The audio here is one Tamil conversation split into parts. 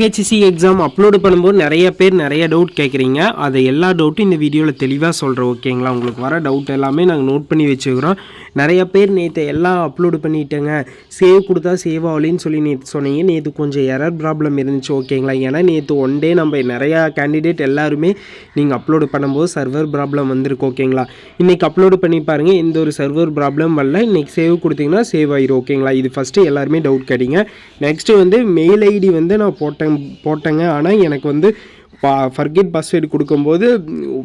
ஹெச்சிசி எக்ஸாம் அப்லோடு பண்ணும்போது நிறைய பேர் நிறைய டவுட் கேட்குறீங்க. அதை எல்லா டவுட்டும் இந்த வீடியோவில் தெளிவாக சொல்கிறேன் ஓகேங்களா உங்களுக்கு வர டவுட் எல்லாமே நாங்கள் நோட் பண்ணி வச்சுக்கிறோம். நிறைய பேர் நேற்று எல்லாம் அப்லோடு பண்ணிட்டேங்க. சேவ் கொடுத்தா சேவ் ஆகலின்னு சொல்லி நேற்று சொன்னீங்க. நேற்று கொஞ்சம் எரர் ப்ராப்ளம் இருந்துச்சு ஓகேங்களா ஏன்னா நேற்று ஒன் டே நம்ம நிறையா கேண்டிடேட் எல்லாருமே நீங்கள் அப்லோடு பண்ணும்போது சர்வர் ப்ராப்ளம் வந்திருக்கு ஓகேங்களா இன்றைக்கி அப்லோடு பண்ணி பாருங்கள் எந்த ஒரு சர்வர் ப்ராப்ளம் வரல. இன்றைக்கி சேவ் கொடுத்தீங்கன்னா சேவ் ஆயிரும் ஓகேங்களா இது ஃபஸ்ட்டு எல்லாருமே டவுட் கேட்டீங்க. நெக்ஸ்ட்டு வந்து மெயில் ஐடி வந்து நான் போட்டேன் போட்டேங்க. ஆனால் எனக்கு வந்து பா ஃபர்கெட் பாஸ்வேர்டு கொடுக்கும்போது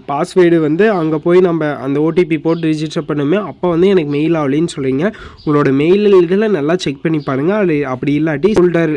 பாஸ்வேர்டு வந்து அங்கே போய் நம்ம அந்த ஓடிபி போட்டு ரிஜிஸ்டர் பண்ணுமே அப்போ வந்து எனக்கு மெயில் ஆகலைன்னு சொல்லிங்க உங்களோட மெயில் இதில் நல்லா செக் பண்ணி பாருங்கள் அது அப்படி இல்லாட்டி ஃபோல்டர்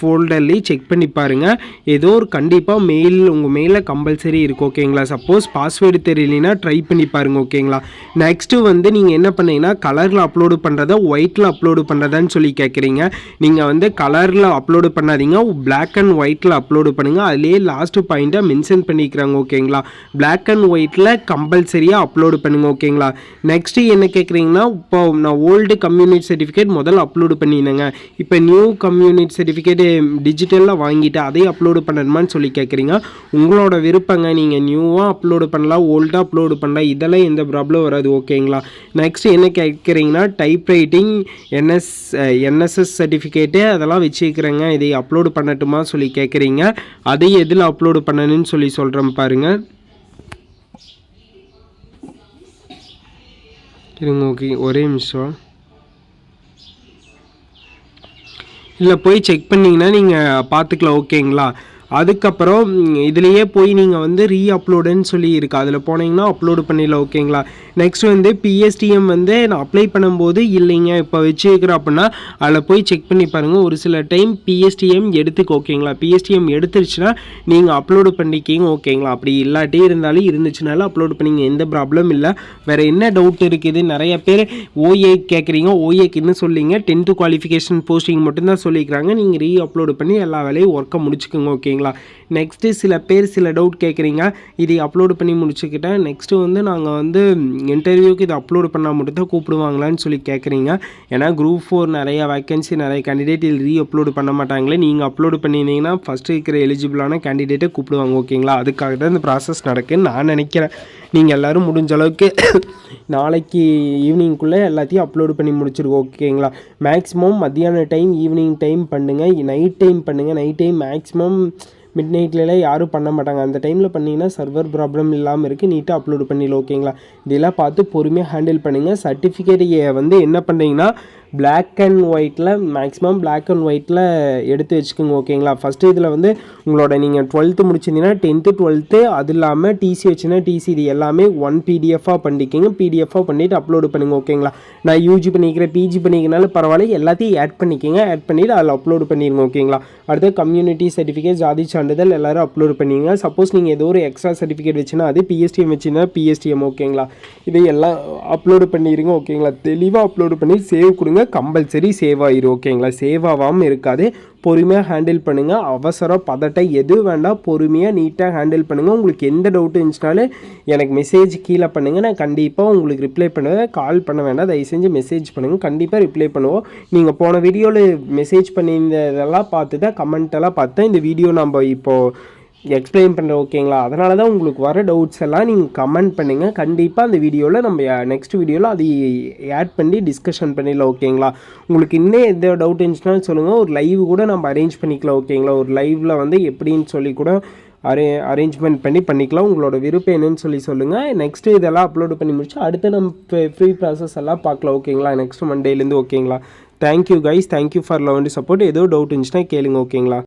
ஃபோல்டர்லேயும் செக் பண்ணி பாருங்கள் ஏதோ ஒரு கண்டிப்பாக மெயில் உங்கள் மெயிலில் கம்பல்சரி இருக்குது ஓகேங்களா சப்போஸ் பாஸ்வேர்டு தெரியலனா ட்ரை பண்ணி பாருங்கள் ஓகேங்களா நெக்ஸ்ட்டு வந்து நீங்கள் என்ன பண்ணீங்கன்னா கலரில் அப்லோடு பண்ணுறதா ஒயிட்டில் அப்லோடு பண்ணுறதான்னு சொல்லி கேட்குறீங்க நீங்கள் வந்து கலரில் அப்லோடு பண்ணாதீங்க. பிளாக் அண்ட் ஒயிட்டில் அப்லோடு பண்ணுங்கள் அதுலேயே லாஸ்ட்டு பாயிண்ட்டை மென்ஷன் பண்ணிக்கிறாங்க ஓகேங்களா பிளாக் அண்ட் ஒயிட்டில் கம்பல்சரியாக அப்லோடு பண்ணுங்க ஓகேங்களா நெக்ஸ்ட்டு என்ன கேட்குறீங்கன்னா இப்போ நான் ஓல்டு கம்யூனிட் சர்டிஃபிகேட் முதல்ல அப்லோடு பண்ணினேங்க. இப்போ நியூ கம்யூனிட் சர்டிஃபிகேட் டிஜிட்டலில் வாங்கிட்டு அதையும் அப்லோடு பண்ணணுமான்னு சொல்லி கேட்குறீங்க உங்களோட விருப்பங்க நீங்கள் நியூவாக அப்லோடு பண்ணலாம் ஓல்டாக அப்லோடு பண்ணலாம் இதெல்லாம் எந்த ப்ராப்ளம் வராது ஓகேங்களா நெக்ஸ்ட் என்ன கேட்குறீங்கன்னா type writing NS NSS certificate அதெல்லாம் வச்சுக்கிறேங்க இதை அப்லோடு பண்ணட்டுமா சொல்லி கேட்குறீங்க அதையும் எதில் அப்லோடு பண்ணணும்னு சொல்லி சொல்கிறேன் பாருங்கள் இருங்க ஓகே ஒரே நிமிஷம். இல்லை போய் செக் பண்ணிங்கன்னா நீங்கள் பார்த்துக்கலாம் ஓகேங்களா? அதுக்கப்புறம் இதுலேயே போய் நீங்கள் வந்து ரீ அப்லோடுன்னு சொல்லி இருக்குது அதில் போனீங்கன்னா அப்லோடு பண்ணிடலாம் ஓகேங்களா நெக்ஸ்ட் வந்து பிஎஸ்டிஎம் வந்து நான் அப்ளை பண்ணும்போது இல்லைங்க. இப்போ வச்சுருக்கிறேன் அப்படின்னா அதில் போய் செக் பண்ணி பாருங்கள் ஒரு சில டைம் பிஎஸ்டிஎம் எடுத்துக்கு ஓகேங்களா பிஎஸ்டிஎம் எடுத்துருச்சுன்னா நீங்கள் அப்லோடு பண்ணிக்கிங்க ஓகேங்களா அப்படி இல்லாட்டி இருந்தாலும் இருந்துச்சுனாலும் அப்லோடு பண்ணிங்க. எந்த ப்ராப்ளம் இல்லை. வேறு என்ன டவுட் இருக்குது? நிறைய பேர் ஓஏ கேட்குறீங்க ஓஏக்கு என்ன சொல்லிங்க. டென்த்து குவாலிஃபிகேஷன் போஸ்டிங் மட்டும்தான் சொல்லிக்கிறாங்க. நீங்கள் ரீ அப்லோடு பண்ணி எல்லா வேலையும் ஒர்க்கை முடிச்சுக்கோங்க ஓகேங்களா ஓகேங்களா நெக்ஸ்ட்டு சில பேர் சில டவுட் கேட்குறீங்க. இதை அப்லோடு பண்ணி முடிச்சுக்கிட்டேன். நெக்ஸ்ட்டு வந்து நாங்கள் வந்து இன்டர்வியூக்கு இதை அப்லோடு பண்ணால் மட்டும் தான் கூப்பிடுவாங்களான்னு சொல்லி கேட்குறீங்க. ஏன்னா குரூப் ஃபோர் நிறைய வேக்கன்சி நிறைய கேண்டிடேட் இதில் ரீ அப்லோடு பண்ண மாட்டாங்களே. நீங்கள் அப்லோடு பண்ணியிருந்தீங்கன்னா ஃபஸ்ட்டு இருக்கிற எலிஜிபிளான கேண்டிடேட்டை கூப்பிடுவாங்க ஓகேங்களா அதுக்காக தான் இந்த ப்ராசஸ் நடக்குன்னு நான் நினைக்கிறேன். நீங்கள் எல்லோரும் முடிஞ்ச அளவுக்கு நாளைக்கு ஈவினிங்குள்ளே எல்லாத்தையும் அப்லோடு பண்ணி முடிச்சிருக்கோம் ஓகேங்களா மேக்ஸிமம் மத்தியான டைம் ஈவினிங் டைம் பண்ணுங்கள் நைட் டைம் பண்ணுங்கள் நைட் டைம் மேக்ஸிமம் மிட் நைட்லலாம் யாரும் பண்ண மாட்டாங்க. அந்த டைமில் பண்ணிங்கன்னா சர்வர் ப்ராப்ளம் இல்லாமல் இருக்குது நீட்டாக அப்லோடு பண்ணிடலாம் ஓகேங்களா இதெல்லாம் பார்த்து பொறுமையாக ஹேண்டில் பண்ணுங்கள் சர்டிஃபிகேட் வந்து என்ன பண்ணுறீங்கன்னா பிளாக் அண்ட் ஒயிட்டில் மேக்ஸிமம் பிளாக் அண்ட் ஒயிட்டில் எடுத்து வச்சுக்கோங்க ஓகேங்களா ஃபஸ்ட்டு இதில் வந்து உங்களோட நீங்கள் டுவெல்த்து முடிச்சிருந்தீங்கன்னா டென்த்து டுவெல்த்து அது இல்லாமல் டிசி வச்சுன்னா டிசி இது எல்லாமே ஒன் பிடிஎஃபாக பண்ணிக்கிங்க. பிடிஎஃபாக பண்ணிவிட்டு அப்லோடு பண்ணுங்கள் ஓகேங்களா நான் யூஜி பண்ணிக்கிறேன் பிஜி பண்ணிக்கிறனாலும் பரவாயில்ல. எல்லாத்தையும் ஆட் பண்ணிக்கிங்க. ஆட் பண்ணிவிட்டு அதில் அப்லோடு பண்ணிடுங்க ஓகேங்களா அடுத்து கம்யூனிட்டி சர்டிஃபிகேட் ஜாதி சான்றிதழ் எல்லோரும் அப்லோடு பண்ணிங்க சப்போஸ் நீங்கள் ஏதோ ஒரு எக்ஸ்ட்ரா சர்டிஃபிகேட் வச்சுன்னா அது பிஎஸ்டிஎம் வச்சுன்னா பிஎஸ்டிஎம் ஓகேங்களா இதை எல்லாம் அப்லோடு பண்ணிடுங்க ஓகேங்களா தெளிவாக அப்லோடு பண்ணி சேவ் கொடுங்க. கம்பல்சரி சேவ் ஆயிரும் ஓகேங்களா? சேவ் ஆகாமல் இருக்காது. பொறுமையாக ஹேண்டில் பண்ணுங்கள் அவசரம் பதட்டம் எது வேண்டாம் பொறுமையாக நீட்டாக ஹேண்டில் பண்ணுங்கள் உங்களுக்கு எந்த டவுட் இருந்துச்சுனாலும் எனக்கு மெசேஜ் கீழே பண்ணுங்கள் நான் கண்டிப்பாக உங்களுக்கு ரிப்ளை பண்ணுவேன். கால் பண்ண வேண்டாம். தயவு செஞ்சு மெசேஜ் பண்ணுங்கள் கண்டிப்பாக ரிப்ளை பண்ணுவோம். நீங்கள் போன வீடியோவில் மெசேஜ் பண்ணியிருந்ததெல்லாம் பார்த்து தான் கமெண்ட்டெல்லாம் பார்த்தேன் இந்த வீடியோ நம்ம இப்போது எக்ஸ்பிளைன் பண்ணுறேன் ஓகேங்களா அதனால தான் உங்களுக்கு வர டவுட்ஸ் எல்லாம் நீங்கள் கமெண்ட் பண்ணுங்கள் கண்டிப்பாக அந்த வீடியோவில் நம்ம uh, நெக்ஸ்ட் வீடியோவில் அதை ஆட் பண்ணி டிஸ்கஷன் பண்ணிடலாம் ஓகேங்களா உங்களுக்கு இன்னும் எந்த டவுட் இருந்துச்சுனாலும் சொல்லுங்கள் ஒரு லைவ் கூட நம்ம அரேஞ்ச் பண்ணிக்கலாம் ஓகேங்களா ஒரு லைவில் வந்து எப்படின்னு சொல்லி கூட அரே அரேஞ்ச்மெண்ட் பண்ணி பண்ணிக்கலாம். உங்களோட விருப்பம் என்னன்னு சொல்லி சொல்லுங்கள் நெக்ஸ்ட்டு இதெல்லாம் அப்லோடு பண்ணி முடிச்சு அடுத்து நம்ம ஃப்ரீ ப்ராசஸ் எல்லாம் பார்க்கலாம் ஓகேங்களா நெக்ஸ்ட் மண்டேலேருந்து ஓகேங்களா thank you guys thank you for love and support ஏதோ டவுட் இருந்துச்சுன்னா கேளுங்க ஓகேங்களா